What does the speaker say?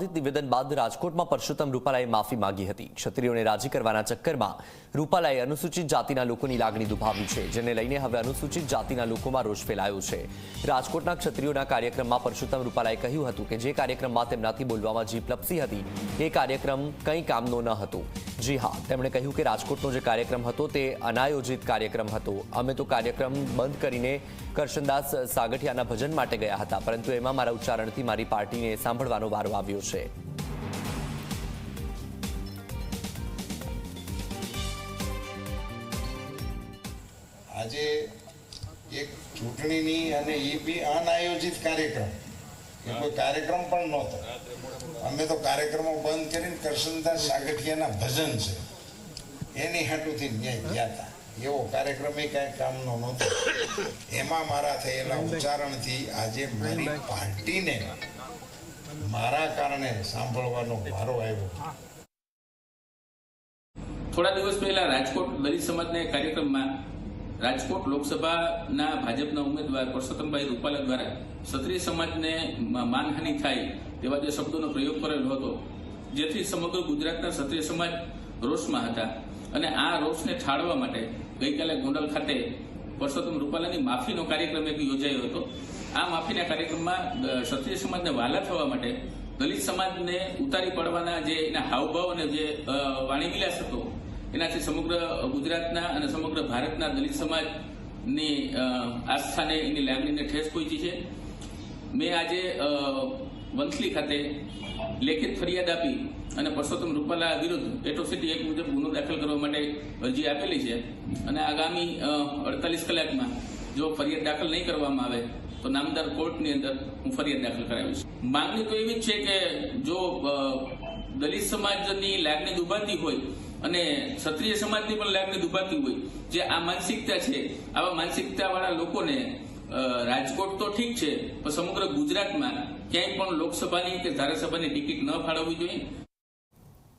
વિવાદિત નિવેદન બાદ રાજકોટમાં પરસોત્તમ રૂપાલાએ માફી માંગી હતી. ક્ષત્રિયોને રાજી કરવાના ચક્કરમાં રૂપાલાએ અનુસૂચિત જાતિના લોકોની લાગણી દુભાવી છે, જેને લઈને હવે અનુસૂચિત જાતિના લોકોમાં રોષ ફેલાયો છે. રાજકોટના ક્ષત્રિયોના કાર્યક્રમમાં પરસોત્તમ રૂપાલાએ કહ્યું હતું કે જે કાર્યક્રમમાં તેમનાથી બોલવામાં જીભ લપસી હતી, એ કાર્યક્રમ કંઈ કામનો ન હતો. જી હા, તેમણે કહ્યું કે રાજકોટનો જે કાર્યક્રમ હતો તે અનાયોજિત કાર્યક્રમ હતો. અમે તો કાર્યક્રમ બંધ કરીને કરશનદાસ સાગઠિયાના ભજન માટે ગયા હતા, પરંતુ એમાં મારા ઉચ્ચારણથી મારી પાર્ટીને સાંભળવાનો વારો આવ્યો છે. આજે એક ચૂંટણીની અને એ બી અનાયોજિત કાર્યક્રમ કોઈ કાર્યક્રમ પણ નહોતો. અમે તો કાર્યક્રમો બંધ કરીને કરશનદાસ સાગઠિયાના ભજન છે. એની હાટુથી ગયા હતા. એવો કાર્યક્રમ એ કાંઈ કામનો નહોતો. એમાં મારા થયેલા ઉચ્ચારણથી આજે મારી પાર્ટીને મારા કારણે સાંભળવાનો વારો આવ્યો. થોડા દિવસ પહેલા રાજકોટ દલિત સમાજના કાર્યક્રમમાં રાજકોટ લોકસભાના ભાજપના ઉમેદવાર પરસોત્તમભાઈ રૂપાલા દ્વારા ક્ષત્રિય સમાજને માનહાનિ થાય તેવા જે શબ્દોનો પ્રયોગ કરેલો હતો, જેથી સમગ્ર ગુજરાતના ક્ષત્રિય સમાજ રોષમાં હતા. અને આ રોષને ઠાળવા માટે ગઈકાલે ગોંડલ ખાતે પરસોત્તમ રૂપાલાની માફીનો કાર્યક્રમ એક યોજાયો હતો. આ માફીના કાર્યક્રમમાં ક્ષત્રિય સમાજને વાલા થવા માટે દલિત સમાજને ઉતારી પડવાના જે એના હાવભાવ અને જે વાણીવિલાસ હતો એનાથી સમગ્ર ગુજરાતના અને સમગ્ર ભારતના દલિત સમાજની આસ્થાને, એની લાગણીને ઠેસ પહોંચી છે. મેં આજે વંથલી ખાતે લેખિત ફરિયાદ આપી અને પરસોત્તમ રૂપાલા વિરુદ્ધ એટ્રોસિટી એક્ટ મુજબ ગુનો દાખલ કરવા માટે અરજી આપેલી છે અને આગામી અડતાલીસ કલાકમાં જો ફરિયાદ દાખલ નહીં કરવામાં આવે તો નામદાર કોર્ટની અંદર હું ફરિયાદ દાખલ કરાવીશ. માંગણી તો એવી જ છે કે જો દલિત સમાજની લાગણી દુભાતી હોય અને ક્ષત્રિય સમાજની પણ લાગણી દુભાતી હોય. જે આ માનસિકતા છે, આવા માનસિકતાવાળા લોકોને રાજકોટ તો ઠીક છે, પણ સમગ્ર ગુજરાતમાં ક્યાંય પણ લોકસભાની કે ધારાસભાની ટિકિટ ન ફાળવવી જોઈએ.